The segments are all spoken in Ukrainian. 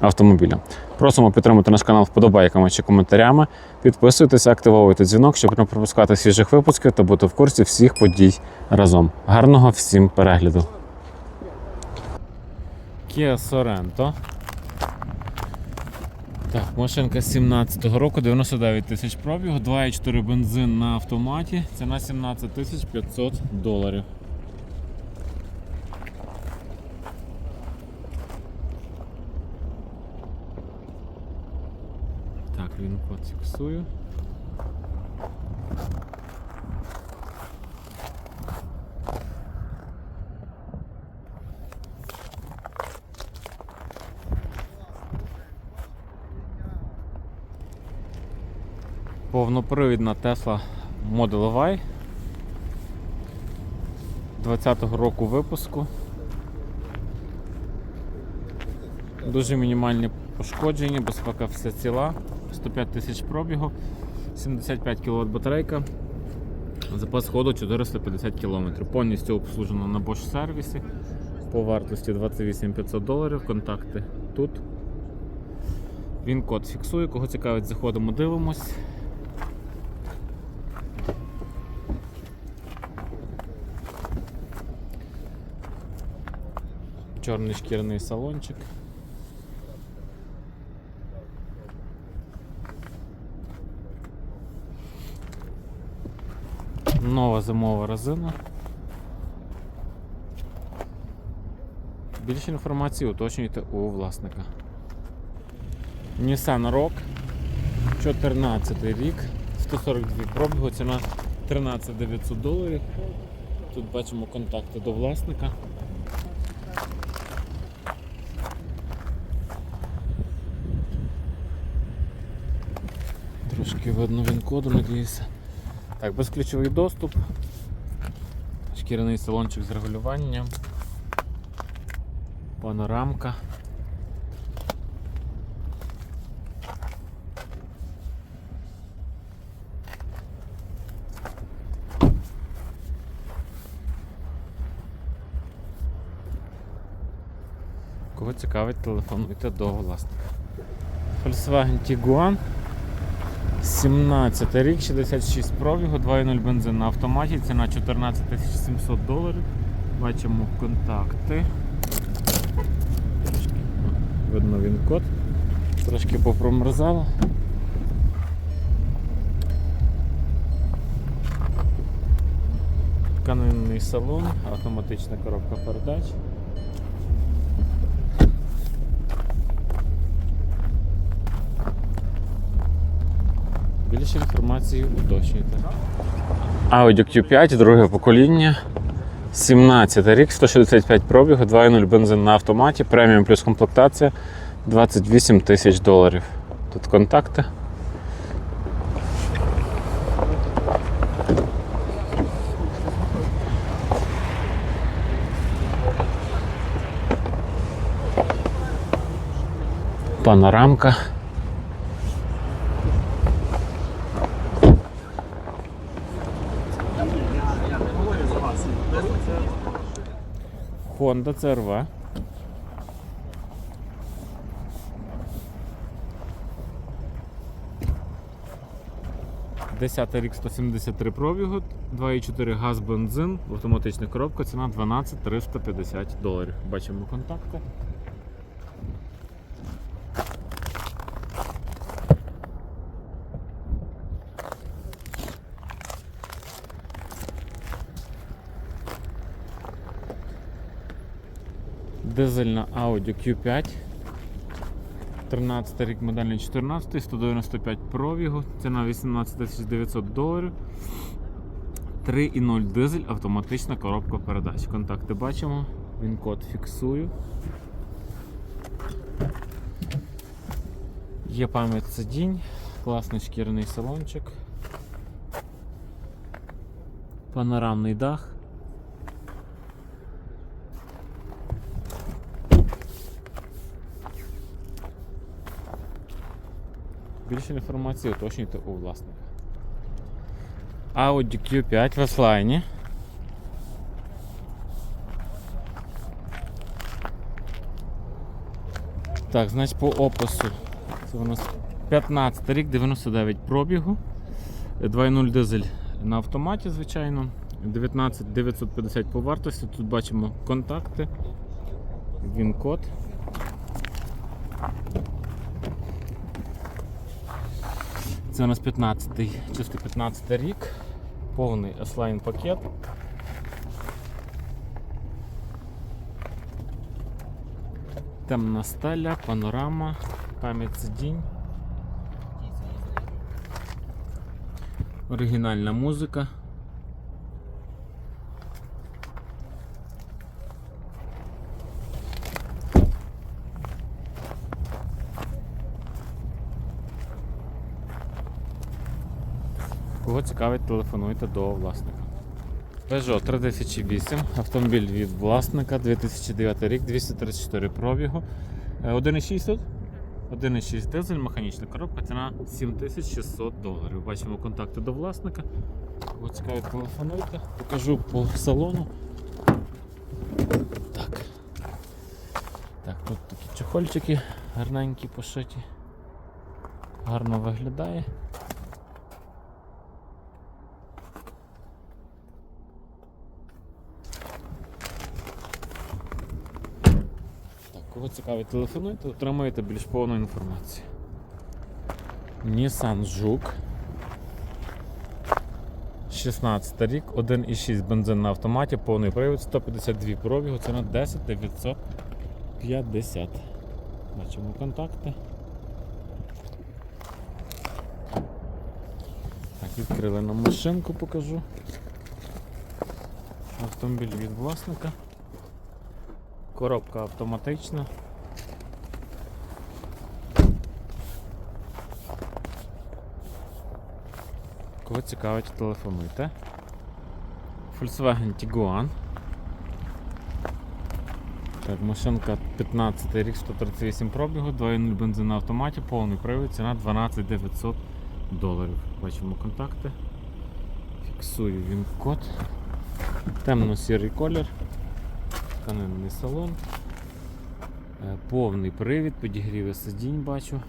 автомобіля. Просимо підтримати наш канал вподобайками чи коментарями. Підписуйтесь, активовуйте дзвінок, щоб не пропускати свіжих випусків та бути в курсі всіх подій разом. Гарного всім перегляду! Kia Sorento. Так, машинка 17-го року, 99 тисяч пробігу, 2,4 бензин на автоматі. Ціна 17 тисяч 500 доларів. Так, він код фіксую. Повнопривідна Tesla Model Y 20-го року випуску. Дуже мінімальні пошкодження, безпека все ціла, 105 тисяч пробігу, 75 кВт батарейка, запас ходу 450 км. Повністю обслужено на Bosch сервісі по вартості 28 500 доларів. Контакти тут. Він код фіксує, кого цікавить, заходимо, дивимось. Чорний шкіряний салончик. Нова зимова резина. Більше інформації уточнюйте у власника. Nissan Rock 14 рік, 142 пробігу, ціна 13 900 доларів. Тут бачимо контакти до власника. Трошки видно він коду, надіюся. Так, безключовий доступ. Шкіряний салончик з регулюванням. Панорамка. Кого цікавить, телефонуйте до власника. Volkswagen Tiguan 17 рік, 66 пробігу, 2.0 бензин на автоматі, ціна 14 700 доларів. Бачимо контакти. Трошки видно він код. Трошки попромерзало. Тканинний салон, автоматична коробка передач. Більше інформації уточнюйте. Audi Q5, друге покоління. 17 рік, 165 пробігу, 2.0 бензин на автоматі, преміум плюс комплектація 28 тисяч доларів. Тут контакти. Панорамка. Honda CRV. Десятий рік 173 пробігу, 2,4 газ бензин, автоматична коробка, ціна 12 350 доларів. Бачимо контакти. Дизельна Audi Q5 13 рік модельний 14, 195 пробігу, ціна 18 900 доларів. 3,0 дизель, автоматична коробка передач. Контакти бачимо, він код фіксую. Є пам'ять сидінь, класний шкіряний салончик. Панорамний дах. Більше інформації уточнюйте у власника. Audi Q5 в офлайні. Так, значить по опису. Це у нас 15 рік, 99 пробігу. 2.0 дизель на автоматі, звичайно. 19 950 по вартості. Тут бачимо контакти. Він код. Це у нас 15-й, чисто 15 рік, повний S-Line пакет. Темна стеля, панорама, пам'ять сидінь. Оригінальна музика. Кого цікавить, телефонуйте до власника. Peugeot 3008, автомобіль від власника, 2009 рік, 234 пробігу. Е, 1,6 тут? 1,6 дизель, механічна коробка, ціна 7600 доларів. Бачимо контакти до власника. Кого цікавить, телефонуйте. Покажу по салону. Так. Так, тут такі чохольчики гарненькі пошиті. Гарно виглядає. Кого цікавить, телефонуйте, отримаєте більш повну інформацію. Nissan Жук. 16 рік, 1,6 бензин на автоматі, повний привід, 152 пробігу, ціна 10 950. Бачимо контакти. Так, відкрили нам машинку, покажу. Автомобіль від власника. Коробка автоматична. Кого цікавить, телефонуйте. Volkswagen Tiguan. Так, машинка 15 рік, 138 пробігу, 2.0 бензин на автоматі, повний привід, ціна 12 900 доларів. Бачимо контакти. Фіксую він код. Темно-сірий колір. Тканинний салон. Е, Повний привід, підігріви сидінь бачу.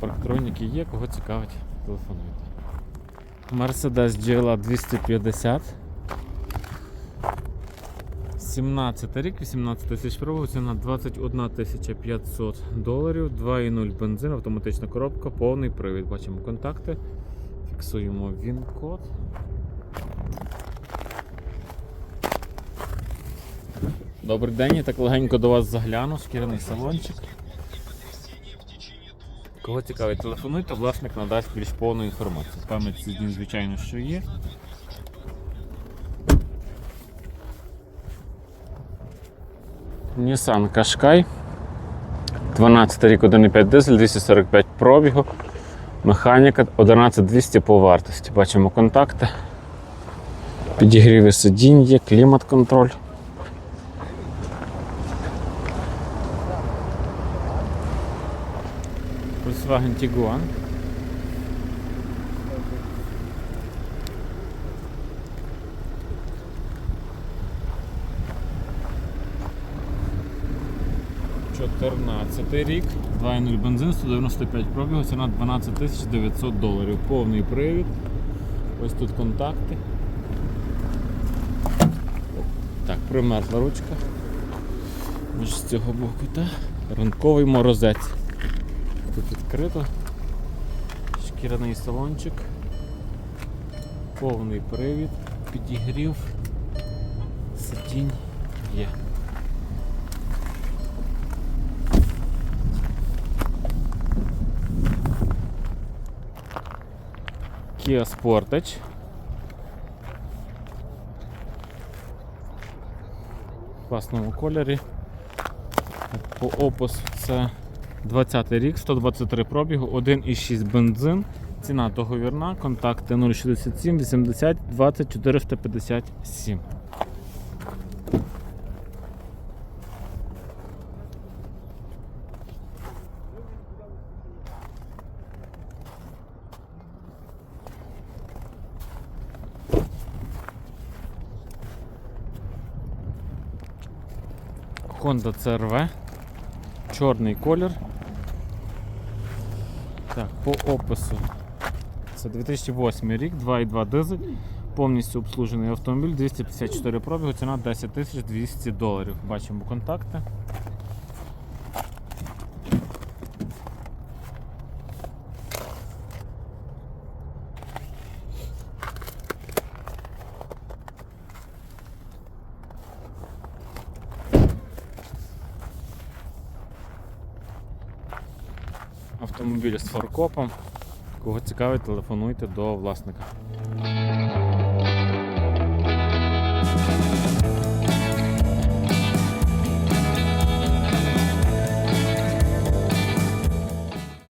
Парктроніки є, кого цікавить, телефонуйте. Mercedes GLA 250. 17 рік, 18 тисяч пробів, ціна 21 500 доларів, 2,0 бензин, автоматична коробка, повний привід. Бачимо контакти. Фіксуємо він-код. Добрий день, я так легенько до вас загляну, шкіряний салончик. Кого цікавить, телефонуйте, власник надасть більш повну інформацію. Пам'ять сидінь, звичайно, що є. Nissan Qashqai. 12 рік 1,5 дизель, 245 пробігу. Механіка 11200 по вартості. Бачимо контакти. Підігріви сидінь є, клімат-контроль. Volkswagen Tiguan. Чотирнадцятий рік, 2.0 бензин, 195 пробігу, ціна 12 900 доларів. Повний привід. Ось тут контакти. Так, примерзла ручка. Ось з цього боку, та ранковий морозець. Тут відкрито. Шкіряний салончик. Повний привід, підігрів, сидінь є. Kia Sportage. В класному кольорі. По опису це 20 рік, 123 пробігу, 1,6 бензин. Ціна договірна, контакти 067 80 20 457. Honda CRV. Чорний колір. Так, по опису. Це 2008 рік, 2,2 дизель, повністю обслужений автомобіль, 254 пробігу, ціна 10 200 доларів. Бачимо контакти. Автомобіль з фаркопом. Кого цікавить, телефонуйте до власника.